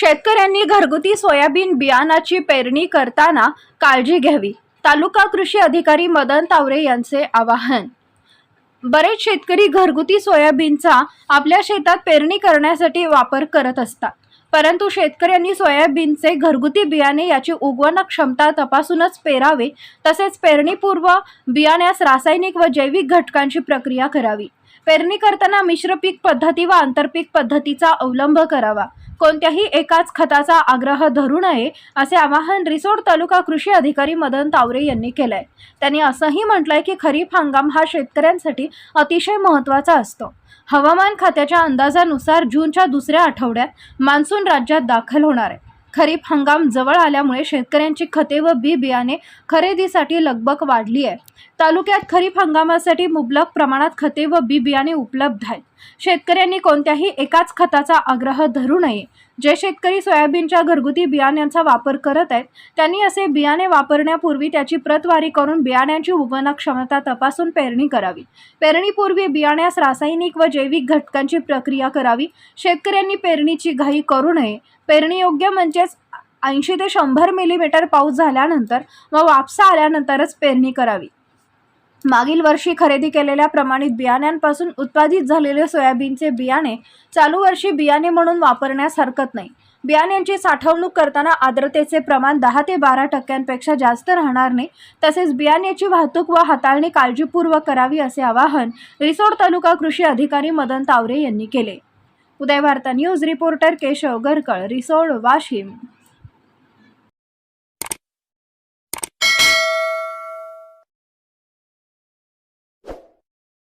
शेतकऱ्यांनी घरगुती सोयाबीन बियाणाची पेरणी करताना काळजी घ्यावी. तालुका कृषी अधिकारी मदन तावरे यांचे आवाहन. बरेच शेतकरी घरगुती सोयाबीनचा आपल्या शेतात पेरणी करण्यासाठी वापर करत असतात. परंतु शेतकऱ्यांनी सोयाबीनचे घरगुती बियाणे याची उगवण क्षमता तपासूनच पेरावे तसेच पेरणीपूर्व बियाण्यास रासायनिक व जैविक घटकांची प्रक्रिया करावी. पेरणी करताना मिश्र पीक पद्धती व आंतरपीक पद्धतीचा अवलंब करावा. कोणत्याही एकाच खताचा आग्रह धरू नये असे आवाहन रिसोड तालुका कृषी अधिकारी मदन तावरे यांनी केलंय. त्यांनी असंही म्हटलंय की खरीप हंगाम हा शेतकऱ्यांसाठी अतिशय महत्त्वाचा असतो. हवामान खात्याच्या अंदाजानुसार जूनच्या दुसऱ्या आठवड्यात मान्सून राज्यात दाखल होणार आहे. खरीप हंगाम जवळ आल्यामुळे शेतकऱ्यांची खते व बी बियाणे खरेदीसाठी लगबग वाढली आहे. तालुक्यात खरीप हंगामासाठी मुबलक प्रमाणात खते व बी बियाणे उपलब्ध आहेत. शेतकऱ्यांनी कोणत्याही एकाच खताचा आग्रह धरू नये. जे शेतकरी सोयाबीनच्या घरगुती बियाण्यांचा वापर करत आहेत त्यांनी असे बियाणे वापरण्यापूर्वी त्याची प्रतवारी करून बियाण्यांची उगवण क्षमता तपासून पेरणी करावी. पेरणीपूर्वी बियाण्यास रासायनिक व जैविक घटकांची प्रक्रिया करावी. शेतकऱ्यांनी पेरणीची घाई करू नये. पेरणीयोग्य म्हणजेच ऐंशी ते शंभर मिलीमीटर पाऊस झाल्यानंतर व वापसा आल्यानंतरच पेरणी करावी. मागील वर्षी खरेदी केलेल्या प्रमाणित बियाण्यांपासून उत्पादित झालेले सोयाबीनचे बियाणे चालू वर्षी बियाणे म्हणून वापरण्यास हरकत नाही. बियाण्यांची साठवणूक करताना आर्द्रतेचे प्रमाण दहा ते बारा टक्क्यांपेक्षा जास्त राहणार नाही. तसेच बियाण्याची वाहतूक व हाताळणी काळजीपूर्वक करावी असे आवाहन रिसोड तालुका कृषी अधिकारी मदन तावरे यांनी केले. Uday Varta news reporter Keshav Garkal Risod Washim.